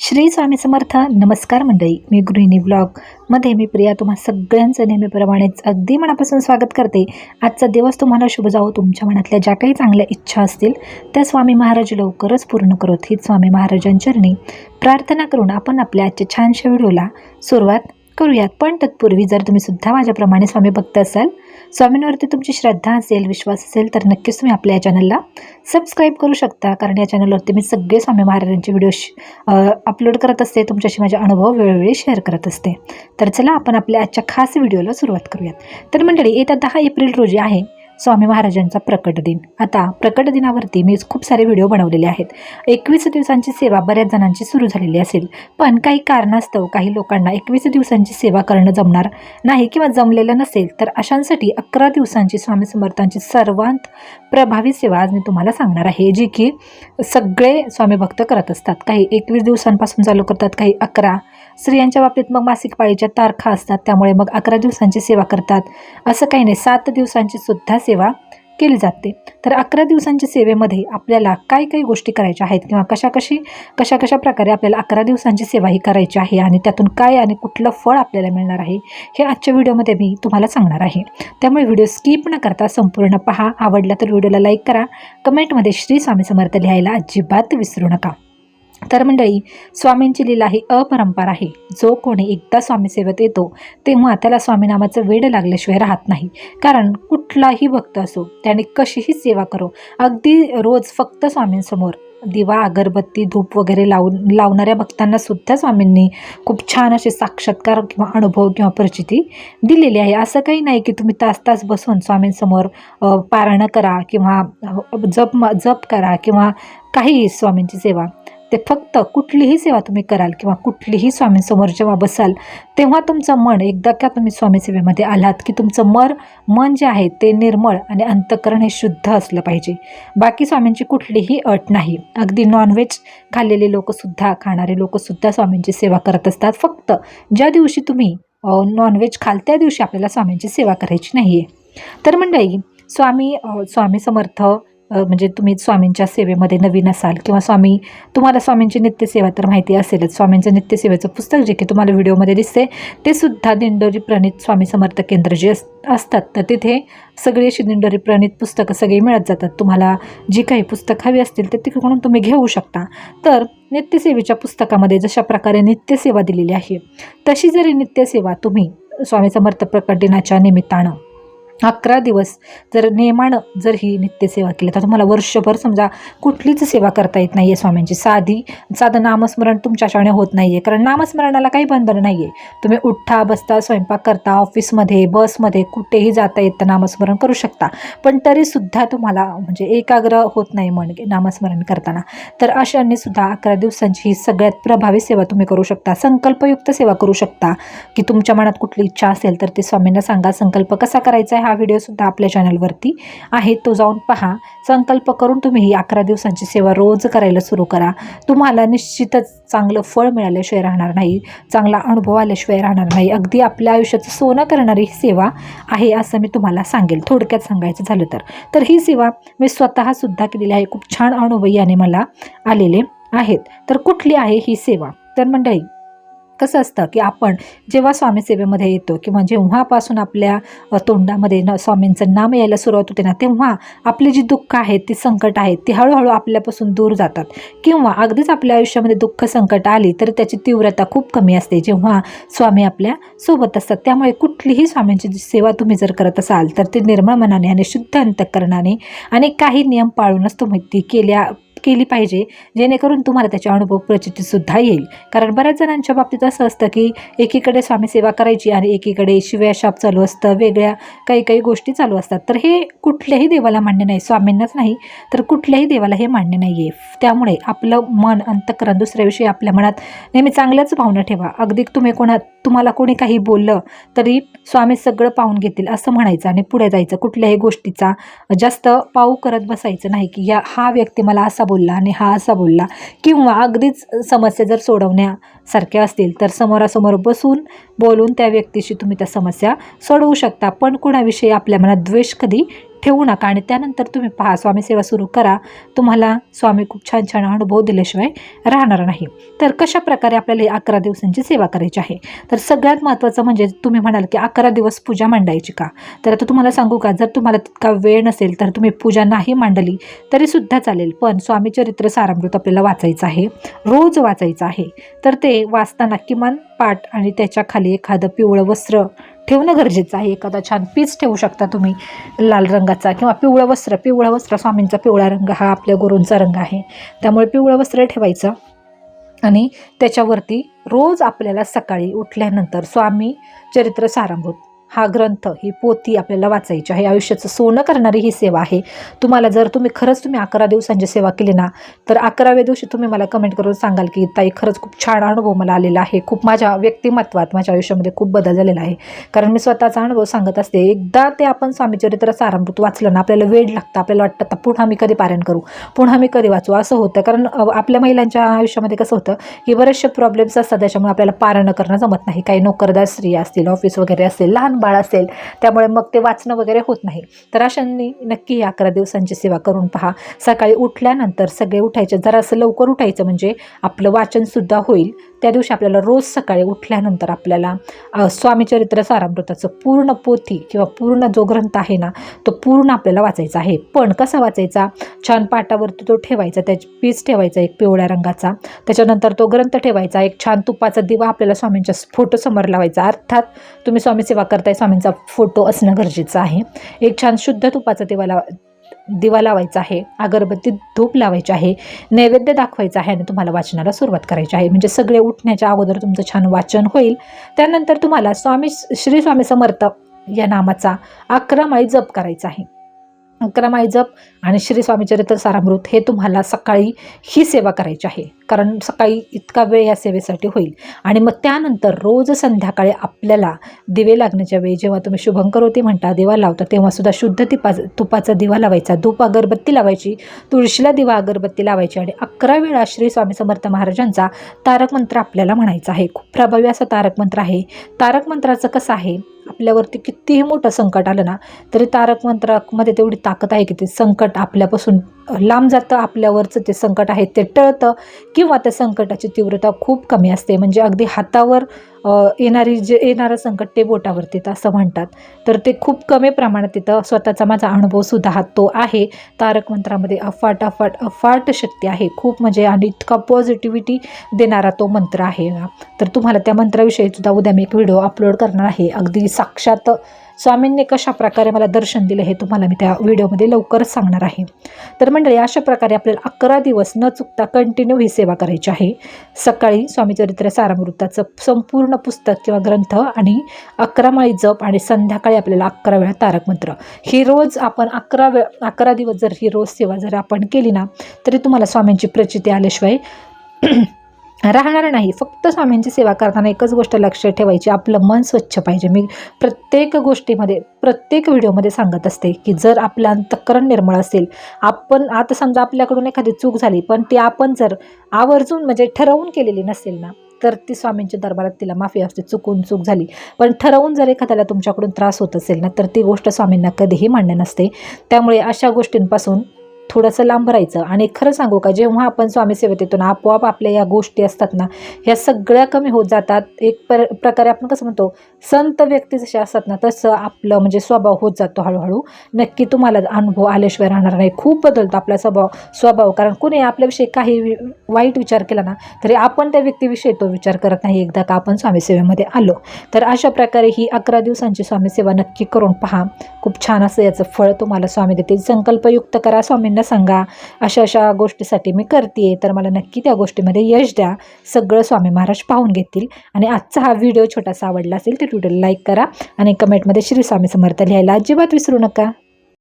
श्री स्वामी समर्थ नमस्कार मंडळी. मी गृहिणी ब्लॉगमध्ये मी प्रिया तुम्हा सगळ्यांचं नेहमीप्रमाणेच अगदी मनापासून स्वागत करते. आजचा दिवस तुम्हाला शुभ जावो तुमच्या मनातल्या ज्या काही चांगल्या इच्छा असतील त्या स्वामी महाराज लवकरच पूर्ण करोत. हीच स्वामी महाराजांचरणी प्रार्थना करून आपण आपल्या आजच्या छानशा व्हिडिओला सुरुवात करूयात. पण तत्पूर्वी जर तुम्ही सुद्धा माझ्याप्रमाणे स्वामी भक्त असाल स्वामींवरती तुमची श्रद्धा असेल विश्वास असेल तर नक्कीच तुम्ही आपल्या या चॅनलला सबस्क्राईब करू शकता. कारण या चॅनलवरती मी सगळे स्वामी महाराजांचे व्हिडिओ अपलोड करत असते तुमच्याशी माझे अनुभव वेळोवेळी शेअर करत असते. तर चला आपण आपल्या आजच्या खास व्हिडिओला सुरुवात करूयात. तर मंडळी येत्या दहा एप्रिल रोजी आहे स्वामी महाराजांचा प्रकट दिन. आता प्रकट दिनावरती मी खूप सारे व्हिडिओ बनवलेले आहेत. एकवीस दिवसांची सेवा बऱ्याच जणांची सुरू झालेली असेल. पण काही कारणास्तव काही लोकांना एकवीस दिवसांची सेवा करणं जमणार नाही किंवा जमलेलं नसेल तर अशांसाठी अकरा दिवसांची स्वामी समर्थांची सर्वांत प्रभावी सेवा आज मी तुम्हाला सांगणार आहे जी की सगळे स्वामी भक्त करत असतात. काही एकवीस दिवसांपासून चालू करतात काही अकरा स्त्रियांच्या बाबतीत मग मासिक पाळीच्या तारखा असतात त्यामुळे मग अकरा दिवसांची सेवा करतात. असं काही नाही सात दिवसांची सुद्धा सेवा केली जाते. तर अकरा दिवसांच्या सेवेमध्ये आपल्याला काय काही गोष्टी करायच्या आहेत किंवा कशा कशी कशा कशा प्रकारे आपल्याला अकरा दिवसांची सेवा ही करायची आहे आणि त्यातून काय आणि कुठलं फळ आपल्याला मिळणार आहे हे आजच्या व्हिडिओमध्ये मी तुम्हाला सांगणार आहे. त्यामुळे व्हिडिओ स्किप न करता संपूर्ण पहा. आवडला तर व्हिडिओला लाईक करा. कमेंटमध्ये श्री स्वामी समर्थ लिहायला अजिबात विसरू नका. तर मंडळी स्वामींची लीला ही अपरंपार आहे. जो कोणी एकदा स्वामी सेवेत येतो तेव्हा त्याला स्वामीनामाचं वेड लागल्याशिवाय राहत नाही. कारण कुठलाही भक्त असो त्याने कशीही सेवा करो अगदी रोज फक्त स्वामींसमोर दिवा अगरबत्ती धूप वगैरे लावून लावणाऱ्या भक्तांना सुद्धा स्वामींनी खूप छान असे साक्षात्कार किंवा अनुभव किंवा परिचिती दिलेली आहे. असं काही नाही की तुम्ही तास तास बसून स्वामींसमोर पारणं पारायणं करा किंवा जप जप करा किंवा काही स्वामींची सेवा ते फक्त कुठलीही सेवा तुम्ही कराल किंवा कुठलीही स्वामींसमोर जेव्हा बसाल तेव्हा तुमचं मन एकदा का तुम्ही स्वामी सेवेमध्ये आलात की तुमचं मर मन जे आहे ते निर्मळ आणि अंतकरण हे शुद्ध असलं पाहिजे. बाकी स्वामींची कुठलीही अट नाही. अगदी नॉनव्हेज खाल्लेले लोकसुद्धा खाणारे लोकसुद्धा स्वामींची सेवा करत असतात. फक्त ज्या दिवशी तुम्ही नॉनव्हेज खाल त्या दिवशी आपल्याला स्वामींची सेवा करायची नाही आहे तर मंडळी स्वामी स्वामी समर्थ म्हणजे तुम्ही स्वामींच्या सेवेमध्ये नवीन असाल किंवा स्वामी तुम्हाला स्वामींची नित्यसेवा तर माहिती असेलच. स्वामींचं नित्यसेवेचं पुस्तक जे की तुम्हाला व्हिडिओमध्ये दिसते ते सुद्धा दिंडोरी प्रणित स्वामी समर्थ केंद्र जे अस असतात तर तिथे सगळी अशी दिंडोरी प्रणित पुस्तकं सगळी मिळत जातात. तुम्हाला जी काही पुस्तक हवी असतील ते तिकडून तुम्ही घेऊ शकता. तर नित्यसेवेच्या पुस्तकामध्ये जशा प्रकारे नित्यसेवा दिलेली आहे तशी जरी नित्यसेवा तुम्ही स्वामी समर्थ प्रकट दिनाच्या निमित्तानं अकरा दिवस जर नियमानं जर ही नित्यसेवा केली तर तुम्हाला वर्षभर समजा कुठलीच सेवा करता येत नाही आहे स्वामींची. साधी साधं नामस्मरण तुमच्याच्याने होत नाही आहे कारण नामस्मरणाला काही बंधन नाही आहे तुम्ही उठता बसता स्वयंपाक करता ऑफिसमध्ये बसमध्ये कुठेही जाता येतं नामस्मरण करू शकता. पण तरीसुद्धा तुम्हाला म्हणजे एकाग्र होत नाही म्हण नामस्मरण करताना. तर अशांनी सुद्धा अकरा दिवसांची ही सगळ्यात प्रभावी सेवा तुम्ही करू शकता. संकल्पयुक्त सेवा करू शकता. की तुमच्या मनात कुठली इच्छा असेल तर ते स्वामींना सांगा. संकल्प कसा करायचा आहे हा व्हिडिओसुद्धा आपल्या चॅनलवरती आहे. तो जाऊन पहा. संकल्प करून तुम्ही ही अकरा दिवसांची सेवा रोज करायला सुरू करा. तुम्हाला निश्चितच चांगलं फळ मिळाल्याशिवाय राहणार नाही. चांगला अनुभव आल्याशिवाय राहणार नाही. अगदी आपल्या आयुष्याचं सोनं करणारी ही सेवा आहे असं मी तुम्हाला सांगेल. थोडक्यात सांगायचं झालं तर. तर ही सेवा मी स्वतःसुद्धा केलेली आहे. खूप छान अनुभव याने मला आलेले आहेत. तर कुठली आहे ही सेवा? तर मंडळी कसं असतं की आपण जेव्हा स्वामी सेवेमध्ये येतो किंवा जेव्हापासून आपल्या तोंडामध्ये न स्वामींचं नाम यायला सुरुवात होते ना तेव्हा आपली जी दुःख आहेत ती संकट आहेत ती हळूहळू आपल्यापासून दूर जातात. किंवा अगदीच आपल्या आयुष्यामध्ये दुःख संकट आली तर त्याची तीव्रता खूप कमी असते. जेव्हा स्वामी आपल्यासोबत असतात त्यामुळे कुठलीही स्वामींची सेवा तुम्ही जर करत असाल तर ते निर्मळ मनाने आणि शुद्ध अंतकरणाने आणि काही नियम पाळूनच तुम्ही ती केल्या केली पाहिजे जेणेकरून तुम्हाला त्याचे अनुभव प्रचितीसुद्धा येईल. कारण बऱ्याच जणांच्या बाबतीत असं असतं की एकीकडे स्वामी सेवा करायची आणि एकीकडे शिव्याशाप चालू असतं वेगळ्या काही काही गोष्टी चालू असतात. तर हे कुठल्याही देवाला मान्य नाही स्वामींनाच नाही तर कुठल्याही देवाला हे मान्य नाही आहे त्यामुळे आपलं मन अंतकरण दुसऱ्याविषयी आपल्या मनात नेहमी चांगल्याच भावना ठेवा. अगदी तुम्ही कोणा तुम्हाला कोणी काही बोललं तरी स्वामी सगळं पाहून घेतील असं म्हणायचं आणि पुढे जायचं. कुठल्याही गोष्टीचा जास्त पाऊ करत बसायचं नाही की या हा व्यक्ती मला असा बोलला आणि हा असा बोलला किंवा अगदीच समस्या जर सोडवण्यासारख्या असतील तर समोरासमोर बसून बोलून त्या व्यक्तीशी तुम्ही त्या समस्या सोडवू शकता. पण कुणाविषयी आपल्या मनात द्वेष कधी ठेवू नका आणि त्यानंतर तुम्ही पहा स्वामी सेवा सुरू करा. तुम्हाला स्वामी खूप छान छान अनुभव दिल्याशिवाय राहणार नाही. तर कशा प्रकारे आपल्याला अकरा दिवसांची सेवा करायची आहे? तर सगळ्यात महत्त्वाचं म्हणजे तुम्ही म्हणाल की अकरा दिवस पूजा मांडायची का? तर आता तुम्हाला सांगू का जर तुम्हाला तितका वेळ नसेल तर तुम्ही पूजा नाही मांडली तरीसुद्धा चालेल. पण स्वामी चरित्र सारामृत आपल्याला वाचायचं आहे रोज वाचायचं आहे. तर ते वाचताना किमान पाठ आणि त्याच्याखाली एखादं पिवळं वस्त्र ठेवणं गरजेचं आहे. एखादा छान पीस ठेवू शकता तुम्ही. लाल रंगाचा किंवा पिवळं वस्त्र. पिवळं वस्त्र स्वामींचा पिवळा रंग हा आपल्या गुरूंचा रंग आहे. त्यामुळे पिवळं वस्त्र ठेवायचं. आणि त्याच्यावरती रोज आपल्याला सकाळी उठल्यानंतर स्वामी चरित्र सारामृत हा ग्रंथ ही पोथी आपल्याला वाचायची आहे. आयुष्याचं सोनं करणारी ही सेवा आहे. तुम्हाला जर तुम्ही खरंच तुम्ही अकरा दिवसांची सेवा केली ना तर अकराव्या दिवशी तुम्ही मला कमेंट करून सांगाल की ताई खरंच खूप छान अनुभव मला आलेला आहे. खूप माझ्या व्यक्तिमत्वात माझ्या आयुष्यामध्ये खूप बदल झालेला आहे. कारण मी स्वतःचा अनुभव सांगत असते एकदा ते आपण स्वामीचरित्र सारामृत वाचलं ना आपल्याला वेळ लागतं. आपल्याला वाटतं आता पुन्हा मी कधी पारायण करू? पुन्हा मी कधी वाचू? असं होतं. कारण आपल्या महिलांच्या आयुष्यामध्ये कसं होतं की बरेचसे प्रॉब्लेम्स असतात त्याच्यामुळे आपल्याला पारायण करणं जमत नाही. काही नोकरदार स्त्रिया असतील ऑफिस वगैरे असेल लहान बाळ असेल त्यामुळे मग ते वाचणं वगैरे होत नाही. तर अशांनी नक्की या अकरा दिवसांची सेवा करून पहा. सकाळी उठल्यानंतर सगळे उठायचे. जरासं लवकर उठायचं म्हणजे आपलं वाचनसुद्धा होईल. त्या दिवशी आपल्याला रोज सकाळी उठल्यानंतर आपल्याला स्वामीचरित्र सारामृताचं पूर्ण पोथी किंवा पूर्ण जो ग्रंथ आहे ना तो पूर्ण आपल्याला वाचायचा आहे. पण कसा वाचायचा? छान पाटावरती तो ठेवायचा त्याची पीस ठेवायचा एक पिवळ्या रंगाचा. त्याच्यानंतर तो ग्रंथ ठेवायचा एक छान तुपाचा दिवा आपल्याला स्वामींच्या फोटो समोर लावायचा. अर्थात तुम्ही स्वामी सेवा करताय स्वामींचा फोटो असणं गरजेचं आहे. एक छान शुद्ध तुपाचा दिवा लावा दिवा लावायचा आहे अगरबत्ती धूप लावायची आहे नैवेद्य दाखवायचा आहे आणि तुम्हाला वाचनाला सुरुवात करायची आहे. म्हणजे सगळे उठण्याच्या अगोदर तुमचं छान वाचन होईल. त्यानंतर तुम्हाला स्वामी श्री स्वामी समर्थ या नामाचा अकरा माळी जप करायचा आहे. अकरा जप आणि श्री स्वामीचरित्र सारामृत हे तुम्हाला सकाळी ही सेवा करायची आहे. कारण सकाळी इतका वेळ या सेवेसाठी होईल. आणि मग त्यानंतर रोज संध्याकाळी आपल्याला दिवे लागण्याच्या वेळी जेव्हा तुम्ही शुभंकर होती म्हणता दिवा लावता तेव्हासुद्धा शुद्ध तिपा तुपाचा दिवा लावायचा. धूप अगरबत्ती लावायची तुळशीला दिवा अगरबत्ती लावायची आणि अकरा वेळा श्री स्वामी समर्थ महाराजांचा तारक मंत्र आपल्याला म्हणायचा आहे. खूप प्रभावी असा तारक मंत्र आहे. तारक मंत्राचं कसं आहे? आपल्यावरती कितीही मोठं संकट आलं ना तरी तारक मंत्रामध्ये तेवढी ताकद आहे की ते संकट आपल्यापासून लांब जातं आपल्यावरचं ते संकट आहे ते टळतं किंवा त्या संकटाची तीव्रता खूप कमी असते. म्हणजे अगदी हातावर येणारी जे येणारं संकट ते बोटावरती येतं असं म्हणतात. तर ते खूप कमी प्रमाणात तिथं स्वतःचा माझा अनुभवसुद्धा हा तो आहे. तारक मंत्रामध्ये अफाट अफाट अफाट शक्ती आहे. खूप म्हणजे आणि इतका पॉझिटिव्हिटी देणारा तो मंत्र आहे तर तुम्हाला त्या मंत्राविषयी सुद्धा उद्या मी एक व्हिडिओ अपलोड करणार आहे. अगदी साक्षात स्वामींनी कशा प्रकारे मला दर्शन दिलं हे तुम्हाला मी त्या व्हिडिओमध्ये लवकरच सांगणार आहे. तर मंडळी अशा प्रकारे आपल्याला अकरा दिवस न चुकता कंटिन्यू ही सेवा करायची आहे. सकाळी स्वामीचरित्र सारामृताचं संपूर्ण पुस्तक किंवा ग्रंथ आणि अकरा माळी जप आणि संध्याकाळी आपल्याला अकरा वेळा तारक मंत्र. ही रोज आपण अकरा वेळ अकरा दिवस जर ही रोज सेवा जर आपण केली ना तरी तुम्हाला स्वामींची प्रचिती आल्याशिवाय राहणार नाही. फक्त स्वामींची सेवा करताना एकच गोष्ट लक्षात ठेवायची आपलं मन स्वच्छ पाहिजे. मी प्रत्येक गोष्टीमध्ये प्रत्येक व्हिडिओमध्ये सांगत असते की जर आपलं अंतःकरण निर्मळ असेल आपण आता समजा आपल्याकडून एखादी चूक झाली पण ती आपण जर आवर्जून म्हणजे ठरवून केलेली नसेल ना तर ती स्वामींच्या दरबारात तिला माफी असते चुकून चूक झाली. पण ठरवून जर एखाद्याला तुमच्याकडून त्रास होत असेल ना तर ती गोष्ट स्वामींना कधीही मान्य नसते. त्यामुळे अशा गोष्टींपासून थोडंसं लांब राहायचं. आणि खरं सांगू का जेव्हा आपण स्वामी सेवेत येतो ना आपोआप आपल्या या गोष्टी असतात ना ह्या सगळ्या कमी होत जातात. एक पर प्रकारे आपण कसं म्हणतो संत व्यक्ती जसे असतात ना तसं आपलं म्हणजे स्वभाव होत जातो हळूहळू. नक्की तुम्हाला अनुभव आल्याशिवाय राहणार नाही. खूप बदलतो आपला स्वभाव स्वभाव. कारण कुणी आपल्याविषयी काही वाईट विचार केला ना तरी आपण त्या व्यक्तीविषयी तो विचार करत नाही. एकदा का आपण स्वामी सेवेमध्ये आलो. तर अशा प्रकारे ही अकरा दिवसांची स्वामी सेवा नक्की करून पहा. खूप छान असं याचं फळ तुम्हाला स्वामी देतील. संकल्पयुक्त करा स्वामींना सांगा. अशा अशा गोष्टीसाठी मी करते तर मला नक्की त्या गोष्टीमध्ये यश द्या. सगळं स्वामी महाराज पाहून घेतील. आणि आजचा हा व्हिडिओ छोटासा आवडला असेल तर व्हिडिओला लाईक करा. आणि कमेंटमध्ये श्री स्वामी समर्थ लिहायला अजिबात विसरू नका.